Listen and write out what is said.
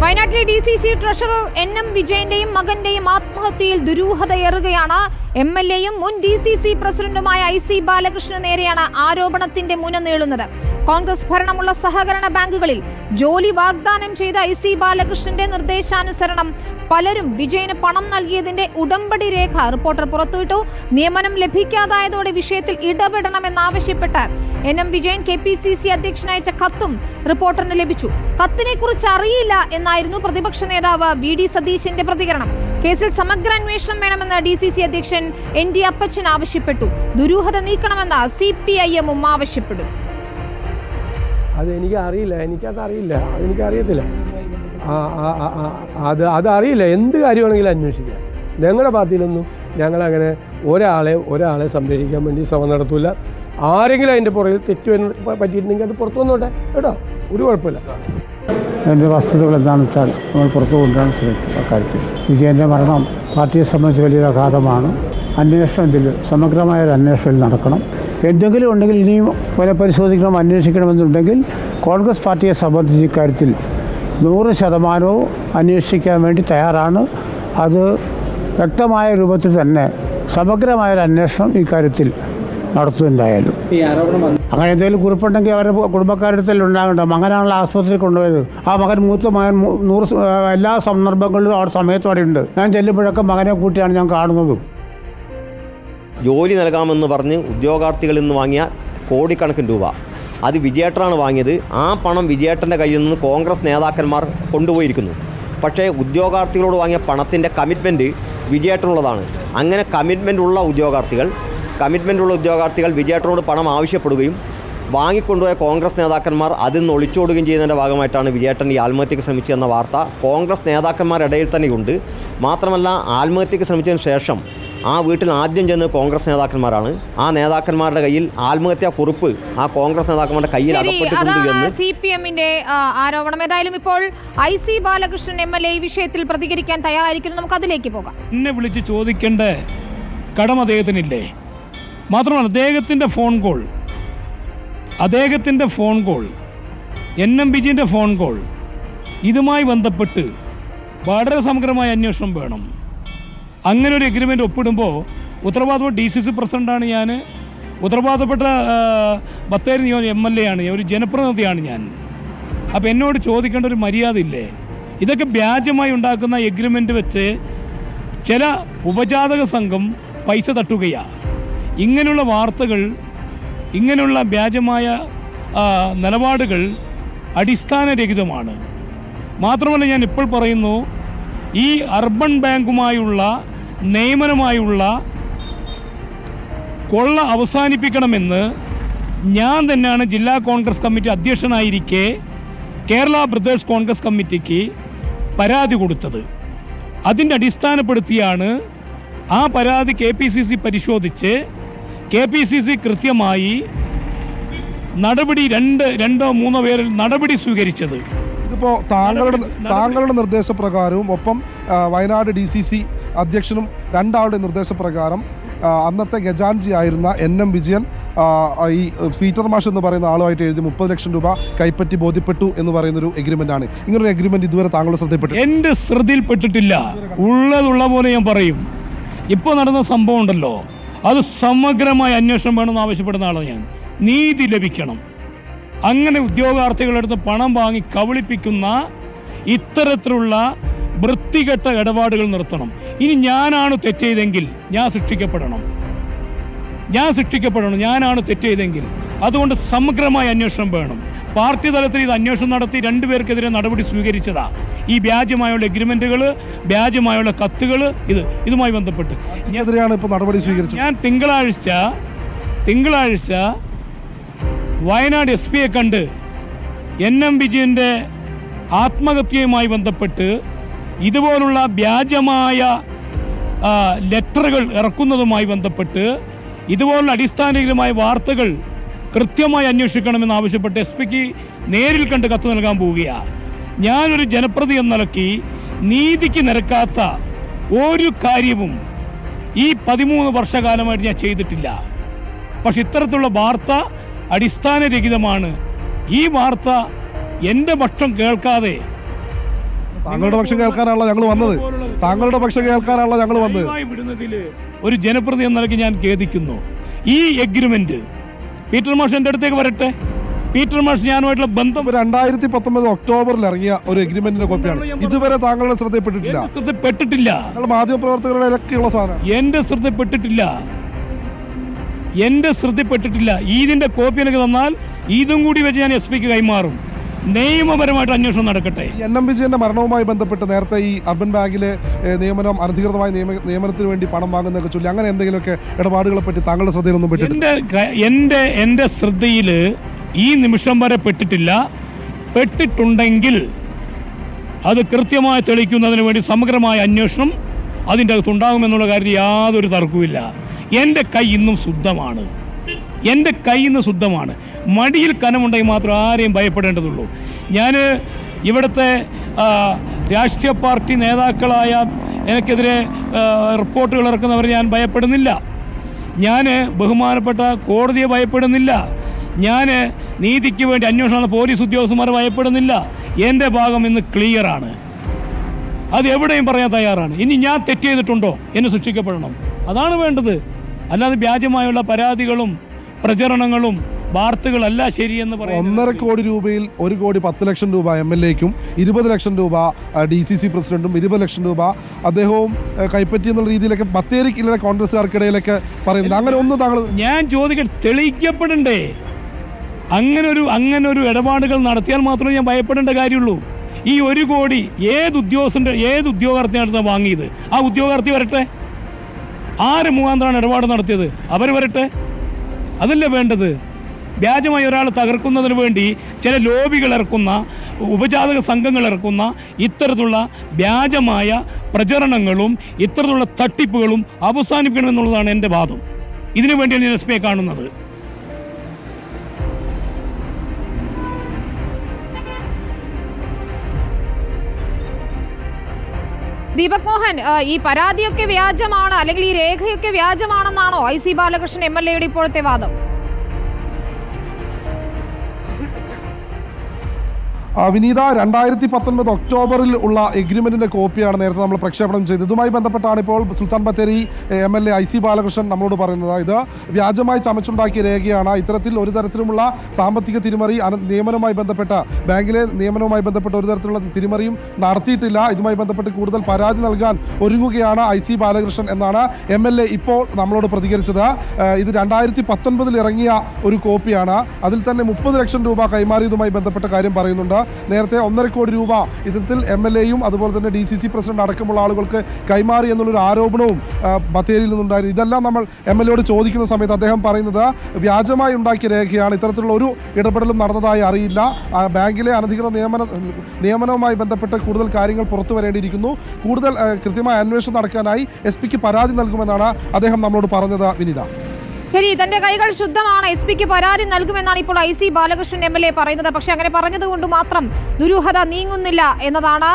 വയനാട്ടിലെ D C C treasurer N M വിജയന്റെയും മകന്റെയും ആത്മഹത്യയിൽ ദുരൂഹതയേറുകയാണ്. എം എൽ എയും മുൻ ഡി സി സി പ്രസിഡന്റുമായ ഐ സി ബാലകൃഷ്ണന് നേരെയാണ് ആരോപണത്തിന്റെ മുന നീളുന്നത് കോൺഗ്രസ് ഭരണമുള്ള സഹകരണ ബാങ്കുകളിൽ ജോലി വാഗ്ദാനം ചെയ്ത ഐ സി ബാലകൃഷ്ണന്റെ നിർദ്ദേശാനുസരണം. പലരും വിജയന് പണം നൽകിയതിന്റെ ഉടമ്പടി രേഖ റിപ്പോർട്ടർ പുറത്തുവിട്ടു. നിയമനം ലഭിക്കാതായതോടെ വിഷയത്തിൽ ഇടപെടണമെന്നാവശ്യപ്പെട്ട് N M Vijayan K P C C അധ്യക്ഷനയച്ച കത്തും റിപ്പോർട്ടറിന് ലഭിച്ചു. കത്തിനെ കുറിച്ച് അറിയില്ല എന്നായിരുന്നു പ്രതിപക്ഷ നേതാവ് വി ഡി സതീശന്റെ പ്രതികരണം. കേസിൽ സമഗ്ര അന്വേഷണം വേണമെന്ന് ഡി സി സി അധ്യക്ഷൻ എൻ ഡി അപ്പച്ചൻ ആവശ്യപ്പെട്ടു. ദുരൂഹത നീക്കണമെന്ന് സി പി ഐ എമ്മും ആവശ്യപ്പെടുന്നു. അത് എനിക്ക് അറിയില്ല എനിക്കത് അറിയില്ല അതെനിക്ക് അറിയത്തില്ല അത് അതറിയില്ല എന്ത് കാര്യമാണെങ്കിലും അന്വേഷിക്കാം. ഞങ്ങളുടെ പാർട്ടിയിലൊന്നും ഞങ്ങളങ്ങനെ ഒരാളെ ഒരാളെ സംരക്ഷിക്കാൻ വേണ്ടി ശ്രമം നടത്തൂല. ആരെങ്കിലും അതിന്റെ പുറകിൽ തെറ്റ് പറ്റിയിട്ടുണ്ടെങ്കിൽ അത് പുറത്തു വന്നോട്ടെ കേട്ടോ? ഒരു കുഴപ്പമില്ല. എന്റെ വസ്തുതകൾ എന്താണെന്ന് വെച്ചാൽ നമ്മൾ പുറത്തു കൊണ്ടുവരാൻ ശ്രമിക്കും അക്കാര്യത്തിൽ വിജയന്റെ മരണം പാർട്ടിയെ സംബന്ധിച്ച് വലിയൊരു ആഘാതമാണ് അന്വേഷണം ഇതിൽ സമഗ്രമായ ഒരു അന്വേഷണം നടക്കണം. എന്തെങ്കിലും ഉണ്ടെങ്കിൽ ഇനിയും പുനഃപരിശോധിക്കണം അന്വേഷിക്കണമെന്നുണ്ടെങ്കിൽ കോൺഗ്രസ് പാർട്ടിയെ സംബന്ധിച്ച് ഇക്കാര്യത്തിൽ നൂറ് ശതമാനവും അന്വേഷിക്കാൻ വേണ്ടി തയ്യാറാണ്. അത് വ്യക്തമായ രൂപത്തിൽ തന്നെ സമഗ്രമായൊരു അന്വേഷണം ഇക്കാര്യത്തിൽ നടത്തുന്നുണ്ടായാലും അങ്ങനെ എന്തെങ്കിലും കുറിപ്പുണ്ടെങ്കിൽ അവരുടെ കുടുംബക്കാരുടെ തന്നെ ഉണ്ടാകണ്ട? മകനാണല്ലോ ആശുപത്രിയിൽ കൊണ്ടുപോയത്. ആ മകൻ മൂത്ത മകൻ നൂറ് എല്ലാ സന്ദർഭങ്ങളിലും അവിടെ സമയത്തോടെ അവിടെ ഉണ്ട്. ഞാൻ ചെല്ലുമ്പോഴൊക്കെ മകനെ കൂട്ടിയാണ് ഞാൻ കാണുന്നതും. ജോലി നൽകാമെന്ന് പറഞ്ഞ് ഉദ്യോഗാർത്ഥികളിൽ നിന്ന് വാങ്ങിയ കോടിക്കണക്കിന് രൂപ. അത് വിജയേട്ടനാണ് വാങ്ങിയത്. ആ പണം വിജയേട്ടന്റെ കയ്യിൽ നിന്ന് കോൺഗ്രസ് നേതാക്കന്മാർ കൊണ്ടുപോയിരിക്കുന്നു. പക്ഷേ ഉദ്യോഗാർത്ഥികളോട് വാങ്ങിയ പണത്തിന്റെ കമ്മിറ്റ്മെന്റ് വിജയേട്ടനുള്ളതാണ്. അങ്ങനെ കമ്മിറ്റ്മെന്റ് ഉള്ള ഉദ്യോഗാർത്ഥികൾ കമ്മിറ്റ്മെന്റ് ഉള്ള ഉദ്യോഗാർത്ഥികൾ വിജയേട്ടനോട് പണം ആവശ്യപ്പെടുകയും വാങ്ങിക്കൊണ്ടുപോയ കോൺഗ്രസ് നേതാക്കന്മാർ അതിൽ നിന്ന് ഒളിച്ചോടുകയും ചെയ്യുന്നതിന്റെ ഭാഗമായിട്ടാണ് വിജയേട്ടൻ ഈ ആത്മഹത്യക്ക് ശ്രമിച്ചതെന്ന വാർത്ത കോൺഗ്രസ് നേതാക്കന്മാരുടെ ഇടയിൽ തന്നെയുണ്ട്. മാത്രമല്ല ആത്മഹത്യക്ക് ശ്രമിച്ചതിന് ശേഷം ആ വീട്ടിൽ ആദ്യം ചെന്ന് കോൺഗ്രസ് നേതാക്കന്മാരാണ്. ആ നേതാക്കന്മാരുടെ കയ്യിൽ ആത്മഹത്യാ കുറിപ്പ് ആ കോൺഗ്രസ് നേതാക്കന്മാരുടെ കയ്യിൽ അതാണ് സി പി എമ്മിന്റെ ആരോപണം. ഏതായാലും ഇപ്പോൾ I C Balakrishnan M L A ഈ വിഷയത്തിൽ പ്രതികരിക്കാൻ തയ്യാറായിരിക്കുന്നു. നമുക്ക് അതിലേക്ക് പോകാം. എന്നെ വിളിച്ച് ചോദിക്കേണ്ട കടമ അദ്ദേഹത്തിനില്ലേ? മാത്രമല്ല അദ്ദേഹത്തിന്റെ ഫോൺ കോൾ അദ്ദേഹത്തിന്റെ ഫോൺ കോൾ എൻ എം വിജയന്റെ ഫോൺ കോൾ ഇതുമായി ബന്ധപ്പെട്ട് വളരെ സമഗ്രമായ അന്വേഷണം വേണം. അങ്ങനെ ഒരു എഗ്രിമെന്റ് ഒപ്പിടുമ്പോൾ ഉത്തരവാദിത്വം ഡി സി സി പ്രസിഡന്റാണ് ഞാൻ ഉത്തരവാദിത്തപ്പെട്ട ബത്തേരി നിയോജക എം എൽ എ ആണ്. ഒരു ജനപ്രതിനിധിയാണ് ഞാൻ. അപ്പോൾ എന്നോട് ചോദിക്കേണ്ട ഒരു മര്യാദ ഇല്ലേ? ഇതൊക്കെ വ്യാജമായി ഉണ്ടാക്കുന്ന എഗ്രിമെന്റ് വെച്ച് ചില ഉപജാതക സംഘം പൈസ തട്ടുകയാണ് ഇങ്ങനെയുള്ള വാർത്തകൾ ഇങ്ങനെയുള്ള വ്യാജമായ നിലപാടുകൾ അടിസ്ഥാനരഹിതമാണ്. മാത്രമല്ല ഞാൻ ഇപ്പോൾ പറയുന്നു ഈ അർബൻ ബാങ്കുമായുള്ള നിയമനമായുള്ള കൊള്ള അവസാനിപ്പിക്കണമെന്ന് ഞാൻ തന്നെയാണ് ജില്ലാ കോൺഗ്രസ് കമ്മിറ്റി അധ്യക്ഷനായിരിക്കെ കേരള ബ്രദേഴ്സ് കോൺഗ്രസ് കമ്മിറ്റിക്ക് പരാതി കൊടുത്തത്. അതിന്റെ അടിസ്ഥാനപ്പെടുത്തിയാണ് ആ പരാതി കെ പി സി സി പരിശോധിച്ച് കെ പി സി സി കൃത്യമായി നടപടി രണ്ട് രണ്ടോ മൂന്നോ പേരിൽ നടപടി സ്വീകരിച്ചത്. ഇതിപ്പോ താങ്കളുടെ താങ്കളുടെ നിർദ്ദേശപ്രകാരവും ഒപ്പം വയനാട് ഡി സി സി അധ്യക്ഷനും രണ്ടാളുടെ നിർദ്ദേശപ്രകാരം അന്നത്തെ ഗജാൻജി ആയിരുന്ന എൻ എം വിജയൻ ഈ പീറ്റർ മാഷ് എന്ന് പറയുന്ന ആളുമായിട്ട് എഴുതി മുപ്പത് ലക്ഷം രൂപ കൈപ്പറ്റി ബോധ്യപ്പെട്ടു എന്ന് പറയുന്ന ഒരു എഗ്രിമെന്റ് ആണ്. ഇങ്ങനൊരു എഗ്രിമെന്റ് ഇതുവരെ താങ്കളുടെ ശ്രദ്ധയിൽപ്പെട്ടു. എന്റെ ശ്രദ്ധയിൽപ്പെട്ടിട്ടില്ല. ഉള്ളതുള്ള പോലെ ഞാൻ പറയും. ഇപ്പോൾ നടന്ന സംഭവം ഉണ്ടല്ലോ. അത് സമഗ്രമായ അന്വേഷണം വേണമെന്ന് ആവശ്യപ്പെടുന്ന ആളാണ് ഞാൻ. നീതി ലഭിക്കണം. അങ്ങനെ ഉദ്യോഗാർത്ഥികളുടെ അടുത്ത് പണം വാങ്ങി കബളിപ്പിക്കുന്ന ഇത്തരത്തിലുള്ള വൃത്തികെട്ട ഇടപാടുകൾ നിർത്തണം. ഇനി ഞാനാണ് തെറ്റ് ചെയ്തെങ്കിൽ ഞാൻ സൃഷ്ടിക്കപ്പെടണം. ഞാൻ സൃഷ്ടിക്കപ്പെടണം ഞാനാണ് തെറ്റ് ചെയ്തെങ്കിൽ അതുകൊണ്ട് സമഗ്രമായ അന്വേഷണം വേണം. പാർട്ടി തലത്തിൽ ഇത് അന്വേഷണം നടത്തി രണ്ടുപേർക്കെതിരെ നടപടി സ്വീകരിച്ചതാ. ഈ വ്യാജമായുള്ള എഗ്രിമെന്റുകൾ വ്യാജമായുള്ള കത്തുകൾ ഇത് ഇതുമായി ബന്ധപ്പെട്ട്. എതിരെയാണ് ഇപ്പോൾ നടപടി സ്വീകരിച്ചത്. ഞാൻ തിങ്കളാഴ്ച തിങ്കളാഴ്ച വയനാട് എസ് പിയെ കണ്ട് എൻ എം വിജയന്റെ ആത്മഹത്യയുമായി ബന്ധപ്പെട്ട് ഇതുപോലുള്ള വ്യാജമായ ലെറ്ററുകൾ ഇറക്കുന്നതുമായി ബന്ധപ്പെട്ട് ഇതുപോലുള്ള അടിസ്ഥാനപരമായ വാർത്തകൾ കൃത്യമായി അന്വേഷിക്കണമെന്ന് ആവശ്യപ്പെട്ട് എസ് പിക്ക് നേരിൽ കണ്ട് കത്ത് നൽകാൻ പോവുകയാണ് ഞാനൊരു ജനപ്രതി എന്ന നിലയ്ക്ക് നീതിക്ക് നിരക്കാത്ത ഒരു കാര്യവും ഈ പതിമൂന്ന് വർഷകാലമായിട്ട് ഞാൻ ചെയ്തിട്ടില്ല. പക്ഷെ ഇത്തരത്തിലുള്ള വാർത്ത അടിസ്ഥാനരഹിതമാണ്. ഈ വാർത്ത എന്റെ പക്ഷം കേൾക്കാതെ താങ്കളുടെ പക്ഷം കേൾക്കാനാണല്ലോ ഞങ്ങൾ വന്നത്. താങ്കളുടെ പക്ഷം കേൾക്കാനാണല്ലോ ഞങ്ങൾ വന്നത്. വിടുന്നതിൽ ഒരു ജനപ്രതി എന്ന നിലയ്ക്ക് ഞാൻ ഖേദിക്കുന്നു. ഈ എഗ്രിമെന്റ് പീറ്റർ മാഷ് എന്റെ അടുത്തേക്ക് വരട്ടെ. പീറ്റർ മാഷ് ഞാനുമായിട്ടുള്ള ബന്ധം രണ്ടായിരത്തി പത്തൊമ്പത് ഒക്ടോബറിൽ ഇറങ്ങിയ ഒരു എഗ്രിമെന്റിന്റെ കോപ്പിയാണ്. ഇതുവരെ താങ്കളുടെ ശ്രദ്ധയിൽപ്പെട്ടിട്ടില്ല. ശ്രദ്ധപ്പെട്ടിട്ടില്ല ഞങ്ങൾ മാധ്യമപ്രവർത്തകരുടെ ഇലക്കെയുള്ള സാധനം. എന്റെ ശ്രദ്ധപ്പെട്ടിട്ടില്ല എന്റെ ശ്രദ്ധപ്പെട്ടിട്ടില്ല ഇതിന്റെ കോപ്പി എനിക്ക് തന്നാൽ ഇതും കൂടി വെച്ച് ഞാൻ എസ് പിക്ക് കൈമാറും. നിയമപരമായിട്ട് അന്വേഷണം നടക്കട്ടെ. എൻ എം വിജയന്റെ മരണവുമായി ബന്ധപ്പെട്ട് നേരത്തെ ഈ അർബൻ ബാങ്കിലെ നിയമനം അനധികൃതമായ നിയമ നിയമനത്തിന് വേണ്ടി പണം വാങ്ങുന്നതൊക്കെ ചൊല്ലി അങ്ങനെ എന്തെങ്കിലുമൊക്കെ ഇടപാടുകളെ പറ്റി താങ്കളുടെ ശ്രദ്ധയിലൊന്നും പെട്ടിട്ടില്ല. എന്റെ എന്റെ എന്റെ ശ്രദ്ധയിൽ ഈ നിമിഷം വരെ പെട്ടിട്ടില്ല. പെട്ടിട്ടുണ്ടെങ്കിൽ അത് കൃത്യമായി തെളിയിക്കുന്നതിന് വേണ്ടി സമഗ്രമായ അന്വേഷണം അതിന്റെ അകത്തുണ്ടാകുമെന്നുള്ള കാര്യത്തിൽ യാതൊരു തർക്കവുമില്ല. എന്റെ കൈ ഇന്നും ശുദ്ധമാണ്. എന്റെ കൈ ഇന്ന് ശുദ്ധമാണ്. മടിയിൽ കനമുണ്ടെങ്കിൽ മാത്രം ആരെയും ഭയപ്പെടേണ്ടതുള്ളൂ. ഞാൻ ഇവിടുത്തെ രാഷ്ട്രീയ പാർട്ടി നേതാക്കളായ എനിക്കെതിരെ റിപ്പോർട്ടുകൾ ഇറക്കുന്നവർ ഞാൻ ഭയപ്പെടുന്നില്ല. ഞാൻ ബഹുമാനപ്പെട്ട കോടതിയെ ഭയപ്പെടുന്നില്ല. ഞാൻ നീതിക്ക് വേണ്ടി അന്വേഷണം നടത്തുന്ന പോലീസ് ഉദ്യോഗസ്ഥന്മാർ ഭയപ്പെടുന്നില്ല. എന്റെ ഭാഗം ഇന്ന് ക്ലിയറാണ് അത് എവിടെയും പറയാൻ തയ്യാറാണ്. ഇനി ഞാൻ തെറ്റ് ചെയ്തിട്ടുണ്ടോ എന്നെ ശിക്ഷിക്കപ്പെടണം അതാണ് വേണ്ടത്. അല്ലാതെ വ്യാജമായുള്ള പരാതികളും പ്രചരണങ്ങളും വാർത്തകളല്ല ശരിയെന്ന് പറയുന്നത്. ഒന്നര കോടി രൂപയിൽ ഒരു കോടി പത്ത് ലക്ഷം രൂപ എം എൽ എക്കും ഇരുപത് ലക്ഷം രൂപ ഡി സി സി പ്രസിഡന്റും ഇരുപത് ലക്ഷം രൂപ അദ്ദേഹവും കൈപ്പറ്റി എന്നുള്ള രീതിയിലൊക്കെ ബത്തേരിക്കില്ല കോൺഗ്രസ്സുകാർക്കിടയിലൊക്കെ പറയുന്നുണ്ട്. അങ്ങനെ ഒന്ന് താങ്കൾ ഞാൻ ചോദിക്കട്ടെ തെളിയിക്കപ്പെടണ്ടേ? അങ്ങനെ ഒരു അങ്ങനെ ഒരു ഇടപാടുകൾ നടത്തിയാൽ മാത്രമേ ഞാൻ ഭയപ്പെടേണ്ട കാര്യമുള്ളൂ. ഈ ഒരു കോടി ഏത് ഉദ്യോഗസ്ഥന്റെ ഏത് ഉദ്യോഗാർത്ഥിയാണ് വാങ്ങിയത്? ആ ഉദ്യോഗാർത്ഥി വരട്ടെ. ആര് മുഖാന്തരമാണ് ഇടപാട് നടത്തിയത്? അവർ വരട്ടെ. അതല്ലേ വേണ്ടത്? വ്യാജമായി ഒരാൾ തകർക്കുന്നതിന് വേണ്ടി ചില ലോബികൾ ഇറക്കുന്ന ഉപജാതക സംഘങ്ങൾ ഇറക്കുന്ന ഇത്തരത്തിലുള്ള വ്യാജമായ പ്രചരണങ്ങളും ഇത്തരത്തിലുള്ള തട്ടിപ്പുകളും അവസാനിപ്പിക്കണമെന്നുള്ളതാണ് എന്റെ വാദം. ഇതിനു വേണ്ടിയാണ് ഞാൻ എസ് പിയെ കാണുന്നത്. ദീപക് മോഹൻ ഈ പരാതിയൊക്കെ വ്യാജമാണ് അല്ലെങ്കിൽ ഈ രേഖയൊക്കെ വ്യാജമാണെന്നാണോ I C Balakrishnan M L എയുടെ ഇപ്പോഴത്തെ വാദം? വിനീത രണ്ടായിരത്തി പത്തൊൻപത് ഒക്ടോബറിൽ ഉള്ള എഗ്രിമെന്റിന്റെ കോപ്പിയാണ് നേരത്തെ നമ്മൾ പ്രക്ഷേപണം ചെയ്തത്. ഇതുമായി ബന്ധപ്പെട്ടാണ് ഇപ്പോൾ Sultan Bathery M L A I C Balakrishnan നമ്മളോട് പറയുന്നത്. ഇത് വ്യാജമായി ചമച്ചുണ്ടാക്കിയ രേഖയാണ്. ഇത്തരത്തിൽ ഒരു തരത്തിലുമുള്ള സാമ്പത്തിക തിരിമറി നിയമനവുമായി ബന്ധപ്പെട്ട ബാങ്കിലെ നിയമനവുമായി ബന്ധപ്പെട്ട ഒരു തരത്തിലുള്ള തിരിമറിയും നടത്തിയിട്ടില്ല. ഇതുമായി ബന്ധപ്പെട്ട് കൂടുതൽ പരാതി നൽകാൻ ഒരുങ്ങുകയാണ് ഐ സി ബാലകൃഷ്ണൻ എന്നാണ് എം എൽ എ ഇപ്പോൾ നമ്മളോട് പ്രതികരിച്ചത്. ഇത് രണ്ടായിരത്തി പത്തൊൻപതിൽ ഇറങ്ങിയ ഒരു കോപ്പിയാണ് അതിൽ തന്നെ മുപ്പത് ലക്ഷം രൂപ കൈമാറിയതുമായി ബന്ധപ്പെട്ട കാര്യം പറയുന്നുണ്ട്. നേരത്തെ ഒന്നര കോടി രൂപ ഇത്തരത്തിൽ എം എൽ എയും അതുപോലെ തന്നെ ഡി സി സി പ്രസിഡന്റ് അടക്കമുള്ള ആളുകൾക്ക് കൈമാറി എന്നുള്ളൊരു ആരോപണവും ബത്തേരിയിൽ നിന്നുണ്ടായിരുന്നു. ഇതെല്ലാം നമ്മൾ എം എൽ എയോട് ചോദിക്കുന്ന സമയത്ത് അദ്ദേഹം പറയുന്നത് വ്യാജമായി ഉണ്ടാക്കിയ രേഖയാണ്. ഇത്തരത്തിലുള്ള ഒരു ഇടപെടലും നടന്നതായി അറിയില്ല. ബാങ്കിലെ അനധികൃത നിയമന നിയമനവുമായി ബന്ധപ്പെട്ട് കൂടുതൽ കാര്യങ്ങൾ പുറത്തു വരേണ്ടിയിരിക്കുന്നു. കൂടുതൽ കൃത്യമായ അന്വേഷണം നടക്കാനായി എസ് പിക്ക് പരാതി നൽകുമെന്നാണ് അദ്ദേഹം നമ്മളോട് പറഞ്ഞത് വിനിത. ശരി തന്റെ കൈകൾ ശുദ്ധമാണ്. എസ് പിക്ക് പരാതി നൽകുമെന്നാണ് ഇപ്പോൾ I C Balakrishnan M L A പറയുന്നത്. പക്ഷെ അങ്ങനെ പറഞ്ഞതുകൊണ്ട് മാത്രം ദുരൂഹത നീങ്ങുന്നില്ല എന്നതാണ്